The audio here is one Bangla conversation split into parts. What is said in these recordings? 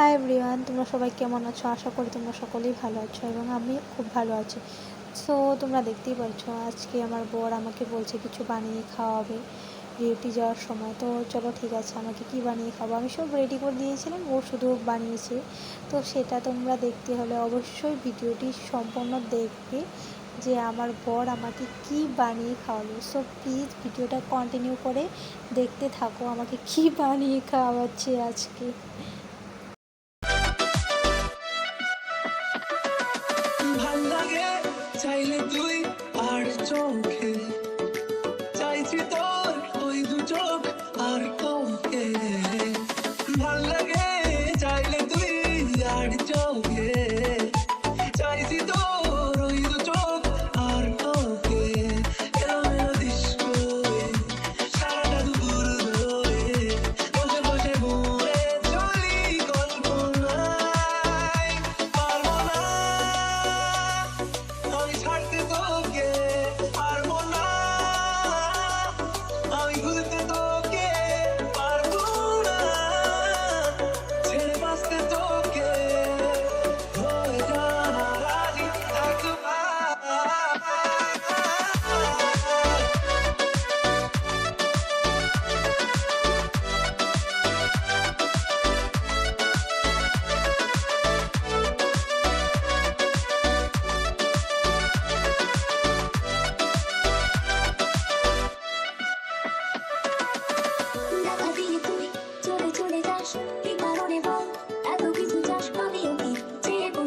হাই এভরিওয়ান তোমরা সবাই কেমন আছো? আশা করি তোমরা সকলেই ভালো আছো এবং আমি খুব ভালো আছি। সো তোমরা দেখতেই পাচ্ছ, আজকে আমার বর আমাকে বলছে কিছু বানিয়ে খাওয়াবে ডিউটি যাওয়ার সময়। তো চলো, ঠিক আছে, আমাকে কি বানিয়ে খাব? আমি সব রেডি করে দিয়েছিলাম, ও শুধু বানিয়েছে। তো সেটা তোমরা দেখতে হলে অবশ্যই ভিডিওটি সম্পূর্ণ দেখবে যে আমার বর আমাকে কি বানিয়ে খাওয়ালো। সো প্লিজ ভিডিওটা কন্টিনিউ করে দেখতে থাকো, আমাকে কি বানিয়ে খাওয়াচ্ছে আজকে। চোখে। চাইছি তোর ওই দু চোখ আর তোকে ভালো লাগে চাইলে তুই আর চোখে।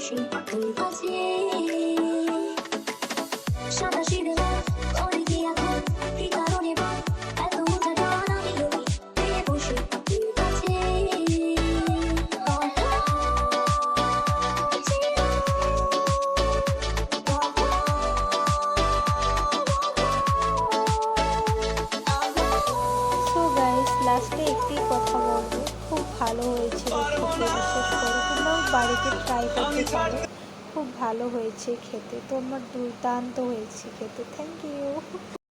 বসি তোর কাছে। সাদা সিধে ভালো হয়েছে তোমরাও বাড়িতে ট্রাই করতে পারো খুব ভালো হয়েছে খেতে তোমার দুর্দান্ত হয়েছে খেতে থ্যাংক ইউ